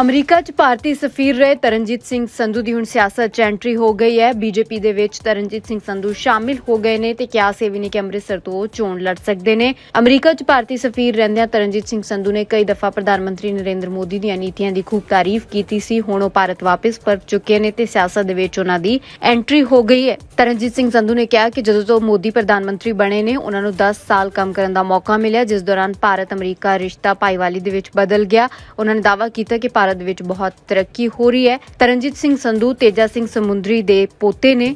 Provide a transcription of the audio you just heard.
America 'ਚ ਭਾਰਤੀ ਸਫੀਰ ਰਹੇ ਤਰਨਜੀਤ ਸਿੰਘ ਸੰਧੂ ਦੀ ਹੁਣ ਸਿਆਸਤ 'ਚ ਐਂਟਰੀ ਹੋ ਗਈ ਹੈ। ਬੀਜੇਪੀ ਦੇ ਵਿੱਚ ਤਰਨਜੀਤ ਸਿੰਘ ਸੰਧੂ ਸ਼ਾਮਿਲ ਹੋ ਗਏ ਨੇ ਤੇ ਕਿਹਾ ਸੀ ਨੇ ਕਿ ਅੰਮ੍ਰਿਤਸਰ ਤੋਂ ਚੋਣ ਲੜ ਸਕਦੇ ਨੇ। ਅਮਰੀਕਾ 'ਚ ਭਾਰਤੀ ਸਫੀਰ ਰਹਿੰਦਿਆਂ ਤਰਨਜੀਤ ਸਿੰਘ ਸੰਧੂ ਨੇ ਕਈ ਦਫਾ ਪ੍ਰਧਾਨ ਮੰਤਰੀ ਨਰਿੰਦਰ ਮੋਦੀ ਦੀਆਂ ਨੀਤੀਆਂ ਦੀ ਖੂਬ ਤਾਰੀਫ ਕੀਤੀ ਸੀ। ਹੁਣ ਉਹ ਭਾਰਤ ਵਾਪਸ ਪਰਤ ਚੁੱਕੇ ਨੇ ਤੇ ਸਿਆਸਤ ਦੇ ਵਿੱਚ ਉਹਨਾਂ ਦੀ ਐਂਟਰੀ ਹੋ ਗਈ ਹੈ। ਤਰਨਜੀਤ ਸਿੰਘ ਸੰਧੂ ਨੇ ਕਿਹਾ ਕਿ ਜਦੋਂ ਤੋਂ ਮੋਦੀ ਪ੍ਰਧਾਨ ਮੰਤਰੀ ਬਣੇ ਨੇ, ਉਹਨਾਂ ਨੂੰ 10 ਸਾਲ ਕੰਮ ਕਰਨ ਦਾ ਮੌਕਾ ਮਿਲਿਆ, ਜਿਸ ਦੌਰਾਨ ਭਾਰਤ ਅਮਰੀਕਾ ਰਿਸ਼ਤਾ ਭਾਈਵਾਲੀ ਦੇ ਵਿੱਚ ਬਦਲ ਗਿਆ। ਉਹਨਾਂ ਨੇ ਦਾਅਵਾ ਕੀਤਾ ਕਿ ਭਾਰਤ ਦੇ ਵਿੱਚ ਬਹੁਤ ਤਰੱਕੀ ਹੋ ਰਹੀ ਹੈ। ਤਰਨਜੀਤ ਸਿੰਘ ਸੰਧੂ, ਤੇਜਾ ਸਿੰਘ ਸਮੁੰਦਰੀ ਦੇ ਪੋਤੇ ਨੇ।